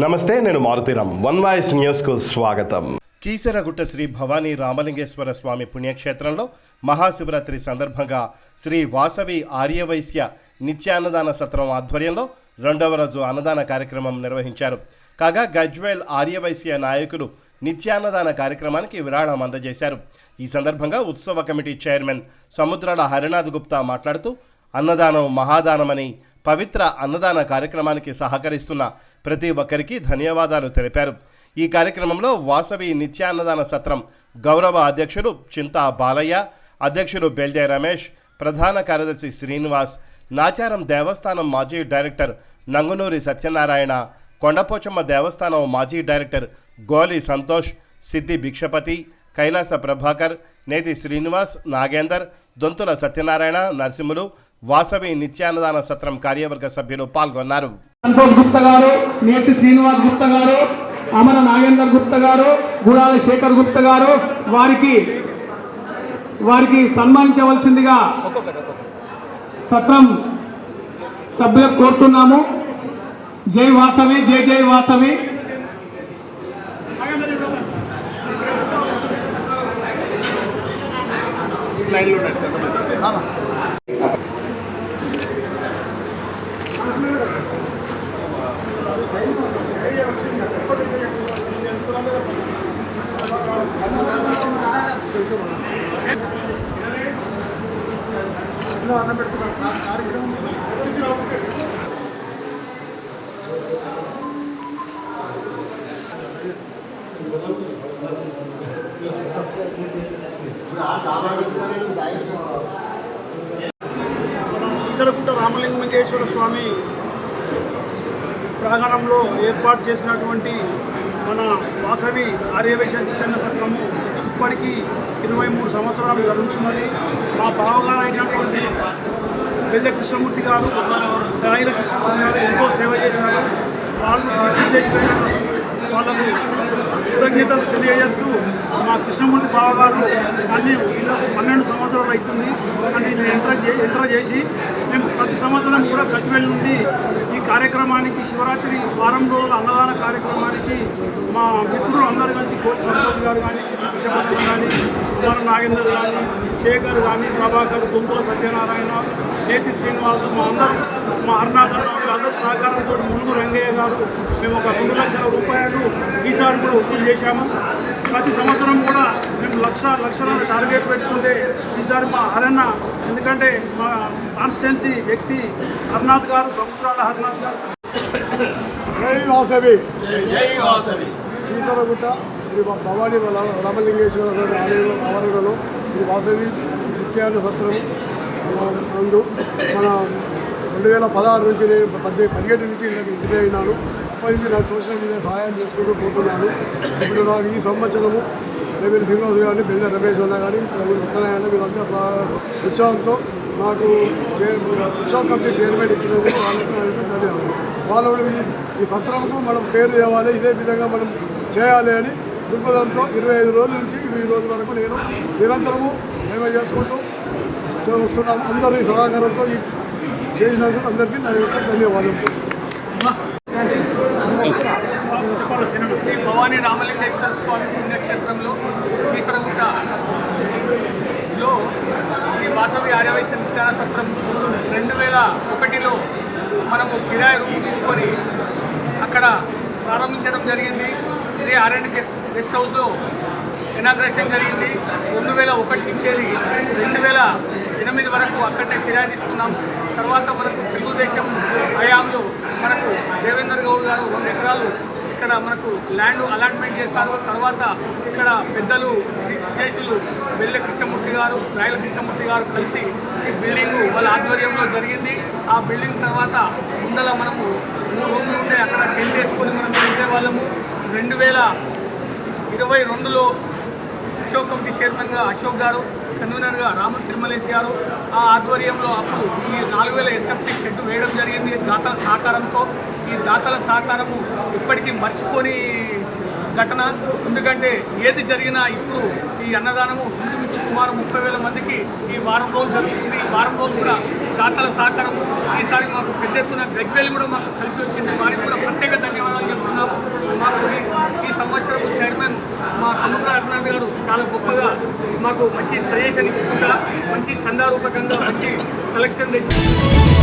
నమస్తే నేను Maruthi Ram one voice న్యూస్కు స్వాగతం. కీసరగుట్ట శ్రీ భవానీ రామలింగేశ్వర స్వామి పుణ్యక్షేత్రంలో మహాశివరాత్రి సందర్భంగా శ్రీ వాసవి ఆర్యవైశ్య నిత్యాన్నదాన సత్రం ఆధ్వర్యంలో రెండవ రోజు అన్నదాన కార్యక్రమం నిర్వహించారు. కాగా గజ్వేల్ ఆర్యవైశ్య నాయకులు నిత్యాన్నదాన కార్యక్రమానికి విరాళం అందజేశారు. ఈ సందర్భంగా ఉత్సవ కమిటీ చైర్మన్ సముద్రాల హరినాథ్ గుప్తా మాట్లాడుతూ అన్నదానం మహాదానమని పవిత్ర అన్నదాన కార్యక్రమానికి సహకరిస్తున్న ప్రతి ఒక్కరికి ధన్యవాదాలు తెలిపారు. ఈ కార్యక్రమంలో వాసవి నిత్యాన్నదాన సత్రం గౌరవ అధ్యక్షులు చింతా బాలయ్య అధ్యక్షులు బెల్జయ్ రమేష్ ప్రధాన కార్యదర్శి శ్రీనివాస్ నాచారం దేవస్థానం మాజీ డైరెక్టర్ నంగునూరి సత్యనారాయణ కొండపోచమ్మ దేవస్థానం మాజీ డైరెక్టర్ గోలి సంతోష్ సిద్ధి భిక్షపతి కైలాస ప్రభాకర్ నేతి శ్రీనివాస్ నాగేందర్ దొంతుల సత్యనారాయణ నరసింహులు వాసవి నిత్యాన్నదాన సత్రం కార్యవర్గ సభ్యులు పాల్గొన్నారు. సంతోష్ గుప్తా గారు నేతి శ్రీనివాస్ గుప్తా గారు అమర నాగేందర్ గుప్తా గారు గుడాల శేఖర్ గుప్తా గారు వారికి వారికి సన్మానించవలసిందిగా సత్రం సభ్యులకు కోరుతున్నాము. జై వాసవి జై జై వాసవి. ఈసలకుంట రామలింగేశ్వర స్వామి ప్రాంగణంలో ఏర్పాటు చేసినటువంటి మన వాసవి ఆర్యవేశ నిత్యాన్న సత్రము ఇప్పటికీ ఇరవై మూడు సంవత్సరాలు జరుగుతున్నది. మా బావగారు అయినటువంటి వెల్లె కృష్ణమూర్తి గారు రాయల కృష్ణమూర్తి గారు ఎంతో సేవ చేశారు. వాళ్ళు కీర్తి చేసిన వాళ్ళకు కృతజ్ఞతలు తెలియజేస్తూ మా కృష్ణమూర్తి బావగారు అన్ని వీళ్ళకు పన్నెండు సంవత్సరాలు అవుతుంది. అని నేను ఎంటర్ చే ఎంటర్ చేసి మేము ప్రతి సంవత్సరం కూడా గజ్వేల్ నుండి ఈ కార్యక్రమానికి శివరాత్రి వారం రోజుల అన్నదాన కార్యక్రమానికి మా మిత్రులు అందరూ కలిసి కోటి సంతోష్ గారు కానీ సిద్ధి కృష్ణపతి కానీ కుమార నాగేందర్ కానీ శేఖర్ కానీ ప్రభాకర్ గుంతుల సత్యనారాయణ నేతి శ్రీనివాసు మా అందరూ మా హర్నాథ్ అన్న సహకారంతో మునుగు రంగయ్య గారు మేము ఒక రెండు లక్షల రూపాయలు ఈసారి కూడా వసూలు చేశాము. ప్రతి సంవత్సరం కూడా మేము లక్ష లక్షల టార్గెట్ పెట్టుకుంటే ఈసారి మా హరన్న ఎందుకంటే మా కాన్స్టిట్యున్సీ వ్యక్తి హర్నాథ్ గారు సముద్రాల హర్నాథ్ గారు. జై వాసవి. ఈశ్వరగుట్ట ఇది మా భవానీ రామలింగేశ్వర ఆలయం ఆవరణలో. ఇది వాసవి నిత్యాన్న సత్రం. నందు మన రెండు వేల పదహారు నుంచి నేను పద్దె పదిహేడు నుంచి ఇంటికి అయినాను. అప్పటి నుంచి నాకు తోచిన మీద సహాయం చేసుకుంటూ పోతున్నాను. ఇప్పుడు నాకు ఈ సంవత్సరము రవీంద్ర శ్రీనివాస్ కానీ బెల్ల రమేష్ అన్న కానీ రవి రత్నారాయణ వీళ్ళంతా సహా- ఉత్సాహంతో నాకు చే ఉత్సవ కమిటీ చైర్మన్ ఇచ్చినందుకు వాళ్ళకి ధన్యవాదాలు. వాళ్ళు కూడా ఈ- సత్రంకు మనం పేరు తేవాలి ఇదే విధంగా మనం చేయాలి అని దృక్పథంతో ఇరవై ఐదు రోజుల నుంచి ఈ రోజు వరకు నేను నిరంతరము మేమే చేసుకుంటూ చే- వస్తున్నాం. అందరూ ఈ సహకారంతో ఈ చేసినందుకు అందరికీ నా యొక్క ధన్యవాదాలు శ్రీ భవానీ రామలింగేశ్వర స్వామి పుణ్యక్షేత్రంలో కీసరగుట్టలో శ్రీ వాసవి ఆర్యవైశ్య నిత్యాన సత్రం రెండు వేల ఒకటిలో మనము కిరాయి రూమ్ తీసుకొని అక్కడ ప్రారంభించడం జరిగింది. ఇది ఆర్ఎండ్ గెస్ట్ గెస్ట్ హౌస్లో ఇనాగ్రేషన్ జరిగింది రెండు వేల ఒకటి నుంచి రెండు వేల ఎనిమిది వరకు అక్కడనే కిరాయి తీసుకున్నాం. తర్వాత మనకు తెలుగుదేశం హయాంలో మనకు దేవేందర్ గౌడ్ గారు వంద ఎకరాలు ఇక్కడ మనకు ల్యాండ్ అలాట్మెంట్ చేశారు. తర్వాత ఇక్కడ పెద్దలు శ్రీ శేషులు బెల్లె కృష్ణమూర్తి గారు రాయల కృష్ణమూర్తి గారు కలిసి ఈ బిల్డింగ్ వాళ్ళ ఆధ్వర్యంలో జరిగింది. ఆ బిల్డింగ్ తర్వాత ముందల మనము ఉంటే అక్కడ టెంట్ వేసుకొని మనం చేసేవాళ్ళము. రెండు వేల ఇరవై రెండులో అశోక్ కమిటీ చైర్మన్గా అశోక్ గారు కన్వీనర్గా రామ తిరుమలేష్ గారు ఆ ఆధ్వర్యంలో అప్పుడు ఈ నాలుగు వేల ఎస్ఎఫ్టీ షెడ్ వేయడం జరిగింది దాతల సహకారంతో. ఈ దాతల సహకారము ఇప్పటికీ మర్చిపోని ఘటన. ఎందుకంటే ఏది జరిగినా ఇప్పుడు ఈ అన్నదానము ఇంచుమించు సుమారు ముప్పై వేల మందికి ఈ వారం రోజులు జరుగుతుంది. ఈ వారం రోజులు కూడా దాతల సహకారం. ఈసారి మాకు పెద్ద ఎత్తున గజ్వేలు కూడా మాకు కలిసి వచ్చింది. వారికి కూడా ప్రత్యేక ధన్యవాదాలు చెప్తున్నాము మాకు ఈ సంవత్సరం చైర్మన్ మా సముద్ర అరుణామి గారు చాలా గొప్పగా మాకు మంచి సజెషన్ ఇచ్చుకుంటారు మంచి చందారూపకంగా మంచి కలెక్షన్ తెచ్చి